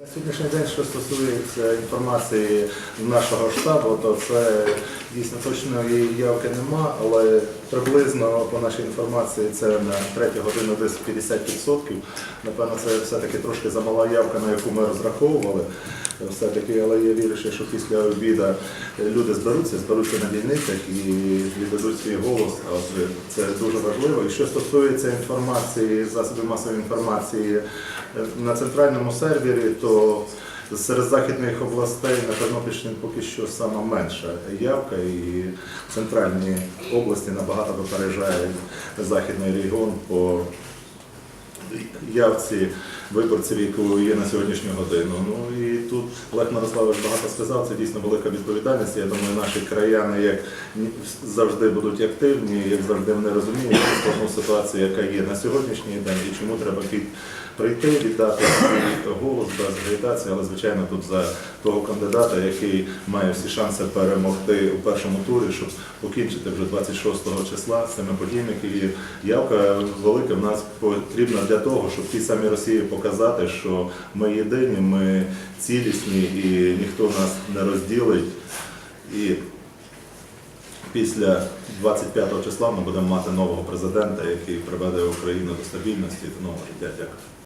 На сьогоднішній день, що стосується інформації нашого штабу, то це дійсно точної явки нема, але приблизно по нашій інформації це на третю годину десь 50%. Напевно, це все-таки трошки замала явка, на яку ми розраховували. Все-таки, але я вірю, що після обіду люди зберуться, зберуться на дільницях і віддадуть свій голос. Це дуже важливо. І що стосується інформації, засобів масової інформації на центральному сервері, то серед західних областей на Тернопільщині поки що сама менша явка, і центральні області набагато попереджають західний регіон по явці виборців, які є на сьогоднішню годину. Ну і тут Олег Мирославович багато сказав, це дійсно велика відповідальність. Я думаю, наші краяни як завжди будуть активні, як завжди вони розуміють складну ситуацію, яка є на сьогоднішній день, і чому треба під прийти, віддати свій голос без агітації, але звичайно тут за того кандидата, який має всі шанси перемогти у першому турі, щоб покінчити вже 26 числа з цими подіями, які. Явка велика в нас потрібна для того, щоб тій самій Росії показати, що ми єдині, ми цілісні і ніхто нас не розділить. І після 25 числа ми будемо мати нового президента, який приведе Україну до стабільності і до нового життя. Дякую.